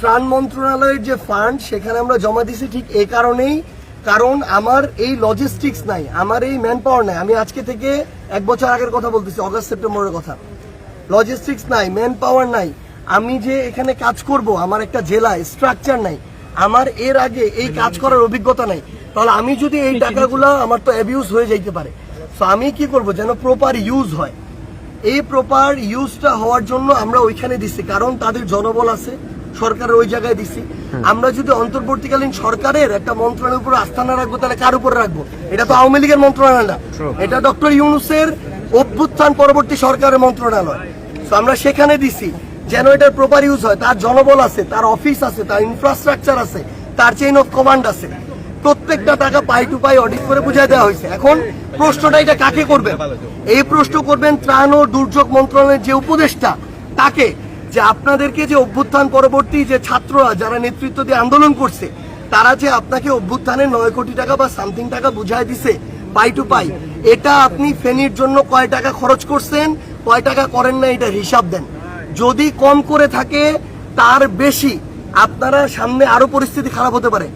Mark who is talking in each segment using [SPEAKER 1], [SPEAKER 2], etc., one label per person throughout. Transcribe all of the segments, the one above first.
[SPEAKER 1] ত্রাণ মন্ত্রণালয়ের যে ফান্ড সেখানে আমরা জমা দিছি ঠিক এই কারণেই। কারণ আমার এই লজিস্টিক্স নাই আমার এই ম্যান পাওয়ার নাই। আমি আজকে থেকে এক বছর আগের কথা বলতেছি অগস্ট সেপ্টেম্বরের কথা। লজিস্টিক্স নাই ম্যান পাওয়ার নাই। আমি যে এখানে কাজ করব আমার একটা জেলায় স্ট্রাকচার নাই। আমার এর আগে এই কাজ করার অভিজ্ঞতা নাই। তাহলে আমি যদি এই টাকাগুলো আমার তো অ্যাবিউজ হয়ে যাইতে পারে। তো আমি কি করব যেন প্রপার ইউজ হয়? এই প্রপার ইউজটা হওয়ার জন্য আমরা ওইখানে দিচ্ছি কারণ তাদের জনবল আছে। সরকারের ওই জায়গায় দিছি। আমরা যদি অন্তর্বর্তীকালীন সরকারের একটা মন্ত্রণালয়ের উপর আস্থা না রাখব তাহলে কার উপর রাখব? এটা তো আওয়ামী লীগের মন্ত্রণালয় না। এটা ডক্টর ইউনুসের অভ্যুত্থান পরবর্তী সরকারের মন্ত্রণালয়। তো আমরা সেখানে দিছি যেন এটার প্রপার ইউজ হয়। তার জনবল আছে তার অফিস আছে তার ইনফ্রাস্ট্রাকচার আছে তার চেইন অফ কমান্ড আছে। প্রত্যেকটা টাকা পাই টু পাই অডিট করে বুঝাই দেওয়া হয়েছে। এখন প্রশ্নটা এটা কাকে করবেন? এই প্রশ্ন করবেন ত্রাণ ও দুর্যোগ মন্ত্রণালয়ের যে উপদেষ্টা তাকে যে আপনাদেরকে যে অভ্যুত্থান পরবর্তী যে ছাত্ররা যারা নেতৃত্ব দিয়ে আন্দোলন করছে, তারা যে আপনাকে অভ্যুত্থানে নয় কোটি টাকা বা সামথিং টাকা বুঝাই দিছে পাই টু পাই এটা আপনি ফেনীর জন্য কয় টাকা খরচ করছেন, কয় টাকা করেন না, এটা হিসাব দেন। যদি কম করে থাকে, তার বেশি আপনারা সামনে আরও পরিস্থিতি খারাপ হতে পারে।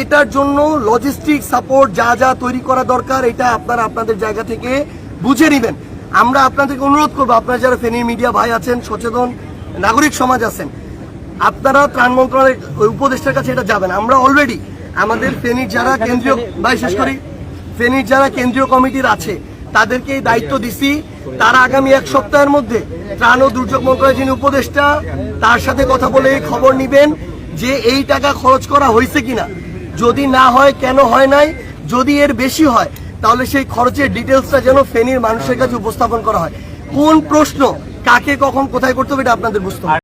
[SPEAKER 1] এটার জন্য লজিস্টিক সাপোর্ট যা যা তৈরি করা দরকার, এটা আপনারা আপনাদের জায়গা থেকে বুঝে নেবেন। আমরা আপনাদেরকে অনুরোধ করব, আপনারা যারা ফেনীর মিডিয়া ভাই আছেন, সচেতন নাগরিক সমাজ আছেন। আপনারা ত্রাণ মন্ত্রণালয়ের ওই উপদেষ্টার কাছে এটা যাবেন। আমরা অলরেডি আমাদের ফেনীর যারা কেন্দ্রীয় ভাই শেষ করি। ফেনীর যারা কেন্দ্রীয় কমিটির আছে তাদেরকে এই দায়িত্ব দিছি। তারা আগামী এক সপ্তাহের মধ্যে ত্রাণ ও দুর্যোগ মন্ত্রণালয়ের যিনি উপদেষ্টা তার সাথে কথা বলে খবর নিবেন যে এই টাকা খরচ করা হয়েছে কিনা। যদি না হয় কেন হয় নাই যদি এর বেশি হয় তাহলে সেই খরচের ডিটেলসটা যেন ফেনীর মানুষের কাছে উপস্থাপন করা হয়। কোন প্রশ্ন কাকে কখন কোথায় করতে হবে এটা আপনাদের বুঝতে হবে।